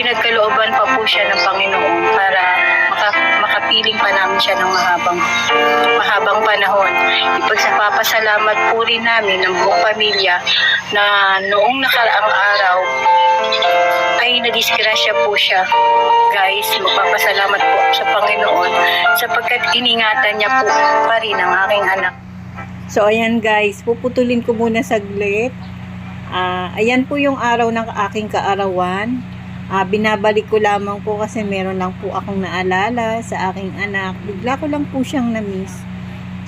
pinagkalooban pa po siya ng Panginoon para maka, makapiling pa namin siya ng mahabang mahabang panahon. Ipagpapasalamat po rin namin ng buong pamilya na noong nakaraang araw ay nadisgrasya po siya. Guys, magpapasalamat po sa Panginoon sapagkat iningatan niya po pa rin ang aking anak. So, ayan guys, puputulin ko muna saglit. Ah, ayan po yung araw ng aking kaarawan. Ah, binabalik ko lamang po kasi meron lang po akong naalala sa aking anak. Bigla ko lang po siyang na-miss.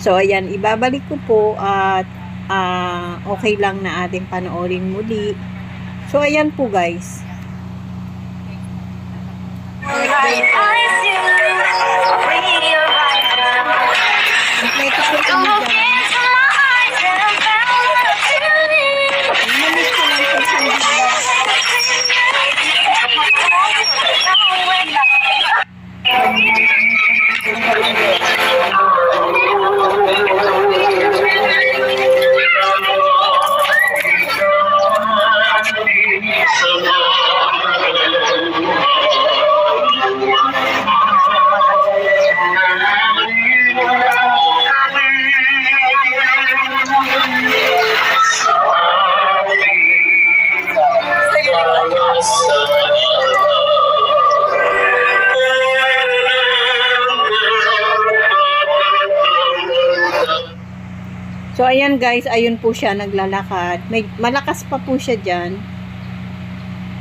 So, ayan, ibabalik ko po at ah, okay lang na ating panoorin muli. So, ayan po guys. Kompleto So, ayan guys, ayun po siya naglalakad. May, malakas pa po siya dyan.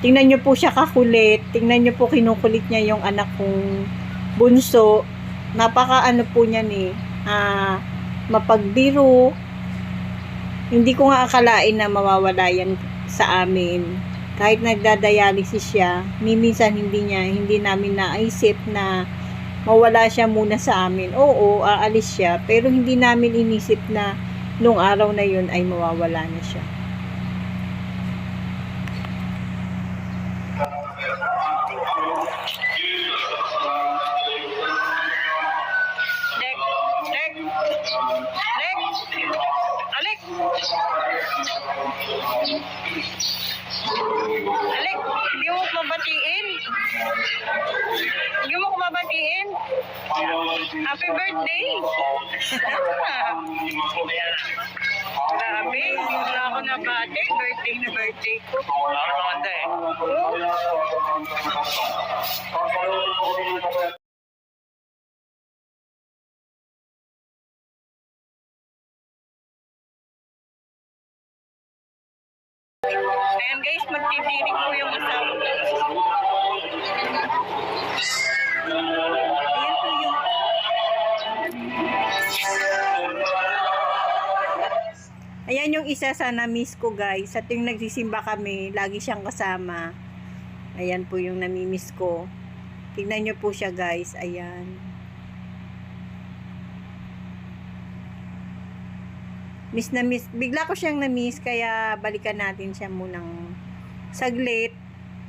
Tingnan nyo po siya kakulit. Tingnan nyo po kinukulit niya yung anak kong bunso. Napaka ano po niya ni, ah, mapagbiro. Hindi ko nga akalain na mawawala yan sa amin. Kahit nagdadialysis siya, minsan hindi niya, hindi namin naisip na mawala siya muna sa amin. Oo, aalis siya. Pero hindi namin inisip na nung araw na yun ay mawawala na siya. Dek! Dek! Dek! Alik! Alik! Hindi mo ko mabatiin? Hindi mo ko mabatiin? Happy birthday! Grabe, hindi na ako nabati. Birthday na birthday ko. Ano maganda eh. Ayan guys, magtitirik po yung asawa yung isa sa na-miss ko guys. Sa tuwing nagsisimba kami, lagi siyang kasama. Ayan po yung nami-miss ko. Tignan nyo po siya guys. Ayan. Miss na miss. Bigla ko siyang na-miss kaya balikan natin siya munang saglit.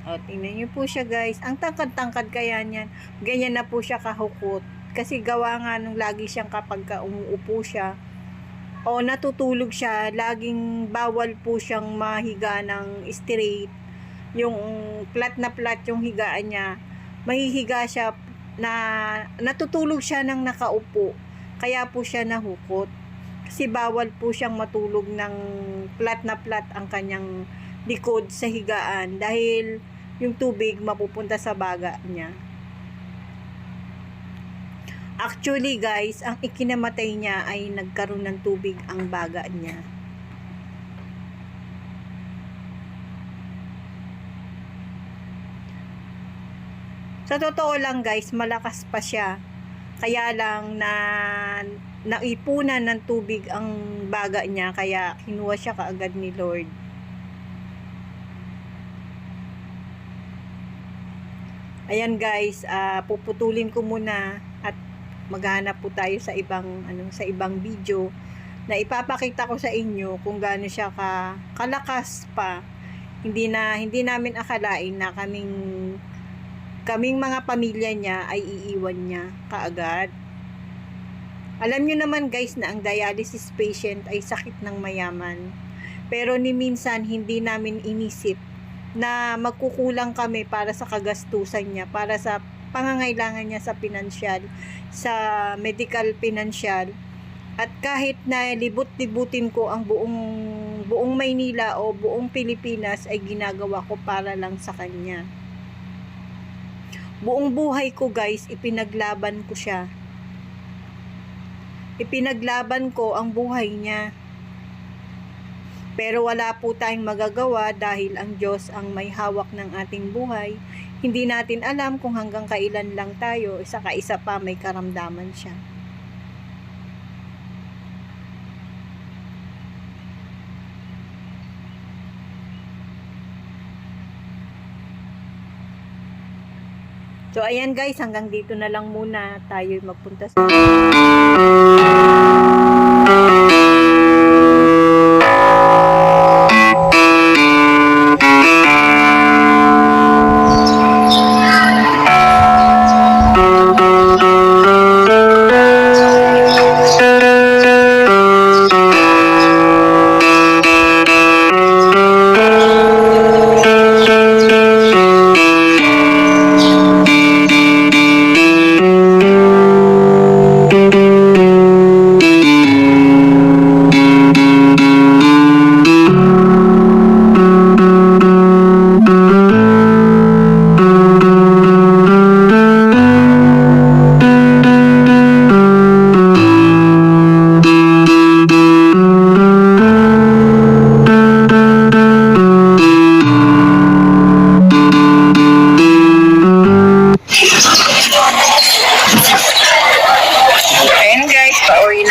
O, tingnan nyo po siya guys. Ang tangkad-tangkad kaya niyan. Ganyan na po siya kahukot. Kasi gawa nga nung lagi siyang kapag ka umuupo siya, o natutulog siya, laging bawal po siyang mahiga ng straight. Yung flat na flat yung higaan niya, mahihiga siya na natutulog siya ng nakaupo. Kaya po siya nahukot. Kasi bawal po siyang matulog ng flat na flat ang kanyang likod sa higaan dahil yung tubig mapupunta sa baga niya. Actually guys, ang ikinamatay niya ay nagkaroon ng tubig ang baga niya. Sa totoo lang guys, malakas pa siya. Kaya lang na naipunan ng tubig ang baga niya kaya kinuha siya kaagad ni Lord. Ayan guys, ah, puputulin ko muna maghanap po tayo sa ibang ano sa ibang video na ipapakita ko sa inyo kung gaano siya ka kalakas pa. Hindi na hindi namin akalain na kaming kaming mga pamilya niya ay iiwan niya kaagad. Alam niyo naman guys na ang dialysis patient ay sakit ng mayaman. Pero ni minsan hindi namin inisip na magkukulang kami para sa kagastusan niya, para sa pangangailangan niya sa pinansyal, sa medical pinansyal. At kahit na libut-libutin ko ang buong buong Maynila o buong Pilipinas ay ginagawa ko para lang sa kanya. Buong buhay ko guys, ipinaglaban ko siya. Ipinaglaban ko ang buhay niya. Pero wala po tayong magagawa dahil ang Diyos ang may hawak ng ating buhay. Hindi natin alam kung hanggang kailan lang tayo, isa ka isa pa may karamdaman siya. So ayan guys, hanggang dito na lang muna tayo magpunta sa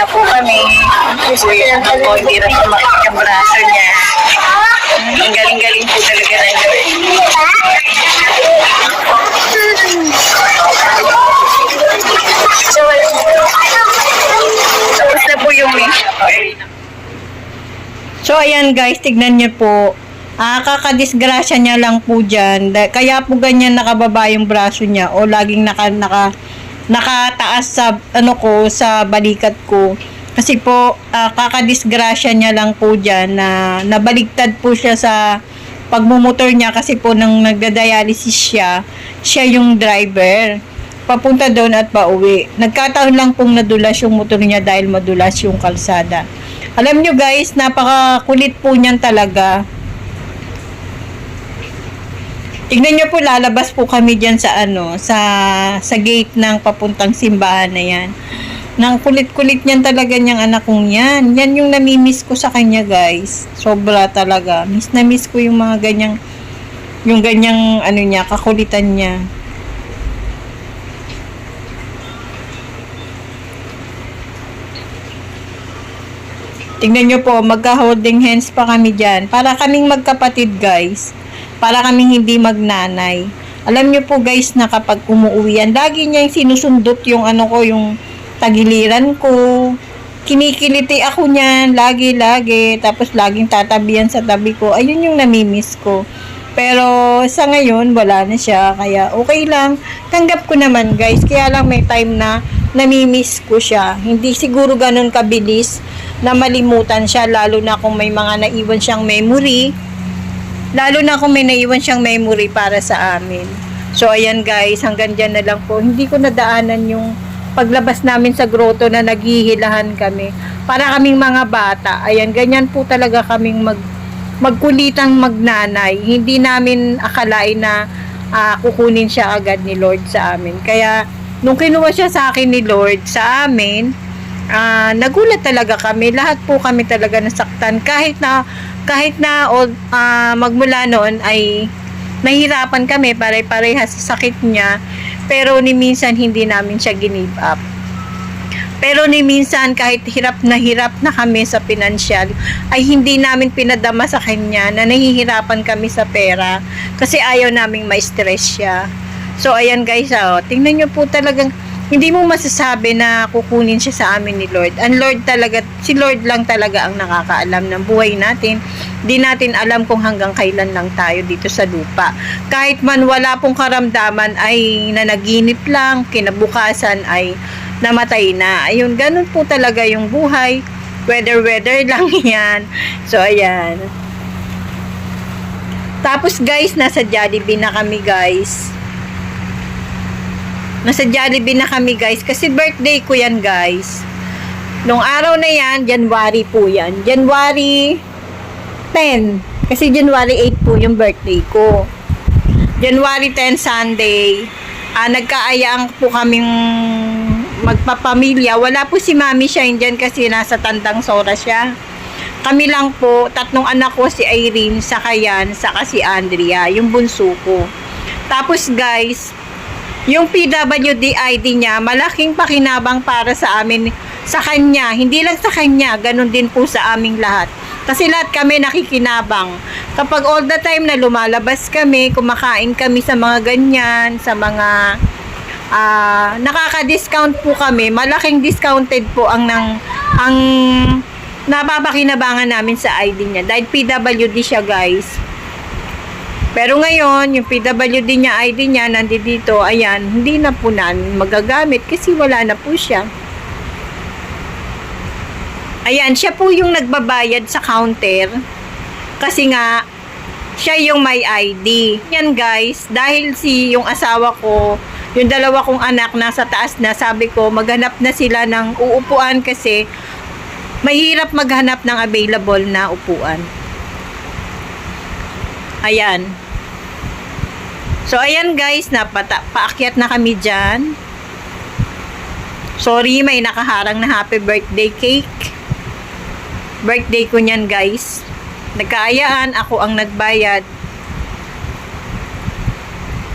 na po kami. Uwi na po, hindi na sumakit yung braso niya. Ang galing-galing po talaga ng Lord. So, tapos na po yung mission. So, ayan guys, tignan niyo po. Ah, kakadisgrasya niya lang po dyan. Kaya po ganyan nakababa yung braso niya o laging naka, naka, nakataas sa, ano ko, sa balikat ko. Kasi po, ah, kakadisgrasya niya lang po dyan na nabaligtad po siya sa pagmumotor niya kasi po nang nagda-dialysis siya, siya yung driver. Papunta doon at pauwi. Nagkataon lang pong nadulas yung motor niya dahil madulas yung kalsada. Alam nyo guys, napakakulit po niyan talaga. Tignan nyo po, lalabas po kami dyan sa ano, sa, sa gate ng papuntang simbahan na yan. Nang kulit-kulit niyan talaga niyang anak kong yan. Yan yung namimiss ko sa kanya guys. Sobra talaga. Miss na miss ko yung mga ganyang, yung ganyang ano niya, kakulitan niya. Tingnan nyo po, magka-holding hands pa kami dyan. Para kaming magkapatid, guys. Para kaming hindi magnanay. Alam nyo po, guys, na kapag umuwi yan, lagi niya yung sinusundot yung ano ko, yung tagiliran ko. Kinikiliti ako niyan, lagi-lagi. Tapos laging tatabihan sa tabi ko. Ayun yung namimiss ko. Pero sa ngayon, wala na siya. Kaya okay lang. Tanggap ko naman, guys. Kaya lang may time na namimiss ko siya. Hindi siguro ganun kabilis na malimutan siya. Lalo na kung may mga naiwan siyang memory. Lalo na kung may naiwan siyang memory para sa amin. So, ayan guys. Hanggang dyan na lang po. Hindi ko nadaanan yung paglabas namin sa grotto na naghihilahan kami. Para kaming mga bata. Ayan, ganyan po talaga kaming mag magkulitang magnanay. Hindi namin akalain na ah, kukunin siya agad ni Lord sa amin. Kaya, nung kinuha siya sa akin ni Lord sa amin, ah, nagulat talaga kami. Lahat po kami talaga nasaktan. Kahit na, kahit na o, ah, magmula noon ay nahirapan kami pare-parehas sa sakit niya. Pero ni minsan hindi namin siya give up. Pero ni minsan kahit hirap na hirap na kami sa pinansyal, ay hindi namin pinadama sa kanya na nahihirapan kami sa pera kasi ayaw naming ma-stress siya. So ayan guys, oh, tingnan nyo po talagang hindi mo masasabi na kukunin siya sa amin ni Lord. Ang Lord talaga, si Lord lang talaga ang nakakaalam ng buhay natin. Di natin alam kung hanggang kailan lang tayo dito sa lupa. Kahit man wala pong karamdaman ay nanaginip lang, kinabukasan ay namatay na. Ayun, ganun po talaga yung buhay. Weather-weather lang yan. So, ayan. Tapos guys, nasa Jollibee na kami guys. Nasa Jollibee na kami guys kasi birthday ko yan guys. Nung araw na yan, January po yan. January 10. Kasi January 8 po yung birthday ko. January 10 Sunday. Ah, nagkaayaan po kaming magpapamilya. Wala po si Mami siya dyan kasi nasa Tandang Sora siya. Kami lang po, tatlong anak ko, si Irene, saka yan, saka si Andrea, yung bunso ko. Tapos guys, yung PWD ID niya, malaking pakinabang para sa amin, sa kanya. Hindi lang sa kanya, ganun din po sa aming lahat. Kasi lahat kami nakikinabang. Kapag all the time na lumalabas kami, kumakain kami sa mga ganyan, sa mga ah nakaka-discount po kami. Malaking discounted po ang nang ang napapakinabangan namin sa ID niya. Dahil PWD siya, guys. Pero ngayon, yung PWD niya, ID niya, nandito, ayan, hindi na po namin magagamit kasi wala na po siya. Ayan, siya po yung nagbabayad sa counter kasi nga, siya yung may ID. Yan guys, dahil si yung asawa ko, yung dalawa kong anak nasa taas na, sabi ko, maghanap na sila ng uupuan kasi mahirap maghanap ng available na upuan. Ayan. So, ayan guys, napata paakyat na kami dyan. Sorry, may nakaharang na happy birthday cake. Birthday ko niyan guys. Nagkaayaan, ako ang nagbayad.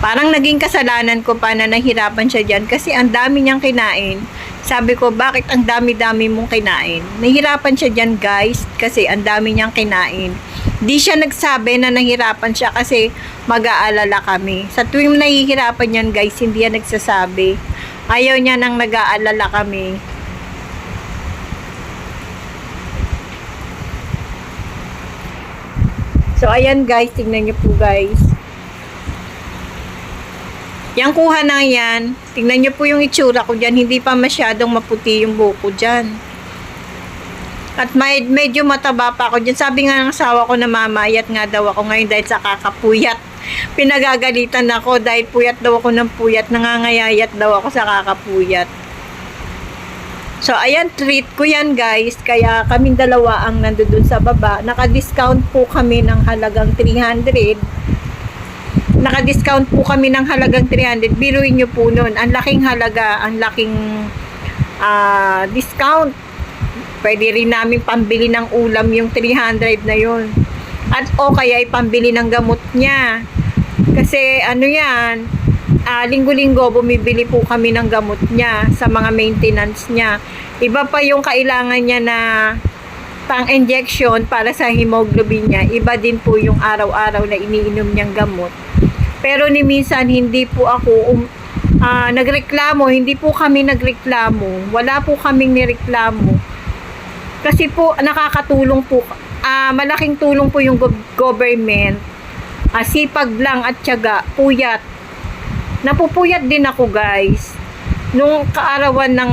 Parang naging kasalanan ko pa na nahirapan siya dyan kasi ang dami niyang kinain. Sabi ko, bakit ang dami-dami mong kinain? Nahirapan siya dyan guys kasi ang dami niyang kinain. Di siya nagsabi na nahirapan siya kasi mag-aalala kami. Sa tuwing nahihirapan yan guys, hindi yan nagsasabi. Ayaw niya nang nag-aalala kami. So, ayan guys, tingnan niyo po guys. Yang kuha na yan, tingnan niyo po yung itsura ko dyan, hindi pa masyadong maputi yung buko dyan. At may, medyo mataba pa ako dyan. Sabi nga ng asawa ko na mamayat nga daw ako ngayon dahil sa kakapuyat. Pinagagalitan ako dahil puyat daw ako ng puyat. Nangangayayat daw ako sa kakapuyat. So, ayan, treat ko yan, guys. Kaya kaming dalawa ang nandoon sa baba. Naka-discount po kami ng halagang 300. Naka-discount po kami ng halagang 300. Biruin nyo po nun. Ang laking halaga, ang laking ah, discount. Pwede rin namin pambili ng ulam yung 300 na yun. At o kaya pambili ng gamot niya. Kasi ano yan, ah, linggo-linggo bumibili po kami ng gamot niya sa mga maintenance niya. Iba pa yung kailangan niya na pang injection para sa hemoglobin niya. Iba din po yung araw-araw na iniinom niyang gamot. Pero ni minsan hindi po ako um, ah, nagreklamo, hindi po kami nagreklamo. Wala po kaming nireklamo. Kasi po nakakatulong po ah, malaking tulong po yung gov- government. Ah, sipag lang at tiyaga, puyat. Napupuyat din ako guys. Nung kaarawan ng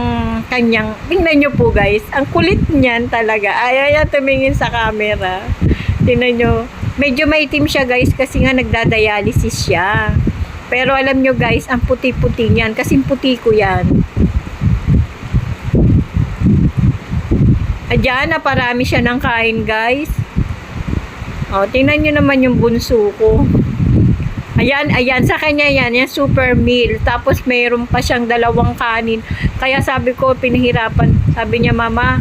kanyang tingnan nyo po guys ang kulit niyan talaga. Ay ay tumingin sa camera. Tingnan nyo medyo maitim siya guys kasi nga nagdadialysis siya. Pero alam nyo guys ang puti-puti niyan kasi puti ko yan Adyan, naparami siya ng kain, guys. O, tingnan nyo naman yung bunso ko. Ayan, ayan, sa kanya yan, yan super meal. Tapos mayroon pa siyang dalawang kanin. Kaya sabi ko, pinahirapan. Sabi niya, mama,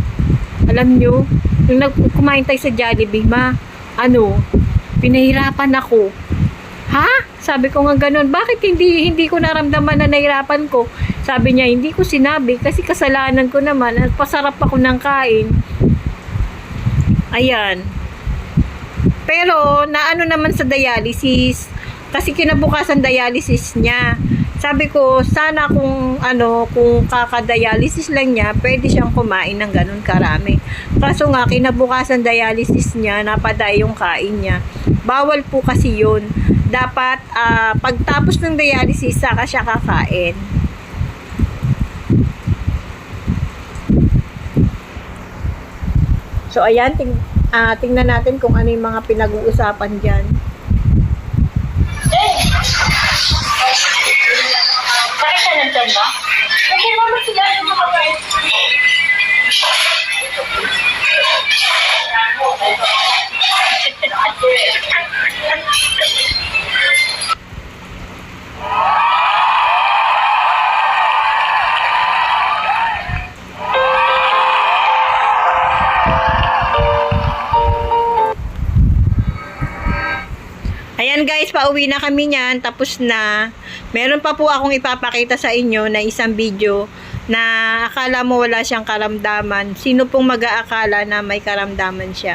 alam nyo, nung kumain tayo sa Jollibee, ma, ano, pinahirapan ako. Ha? Sabi ko nga ganun, bakit hindi hindi ko naramdaman na nahirapan ko? Sabi niya, hindi ko sinabi kasi kasalanan ko naman pasarap ako ng kain. Ayan. Pero, naano naman sa dialysis, kasi kinabukasan dialysis niya. Sabi ko, sana kung ano, kung kakadialysis lang niya, pwede siyang kumain ng ganun karami. Kaso nga, kinabukasan dialysis niya, napaday yung kain niya. Bawal po kasi yun. Dapat, ah, pagtapos ng dialysis, saka siya kakain. So, ayan, ting uh, tingnan natin kung ano yung mga pinag-uusapan dyan. Hey! Bakit ka ba? Hindi mo sila yung mga guys. Thank you. Pauwi na kami niyan, tapos na. Meron pa po akong ipapakita sa inyo na isang video na akala mo wala siyang karamdaman. Sino pong mag-aakala na may karamdaman siya?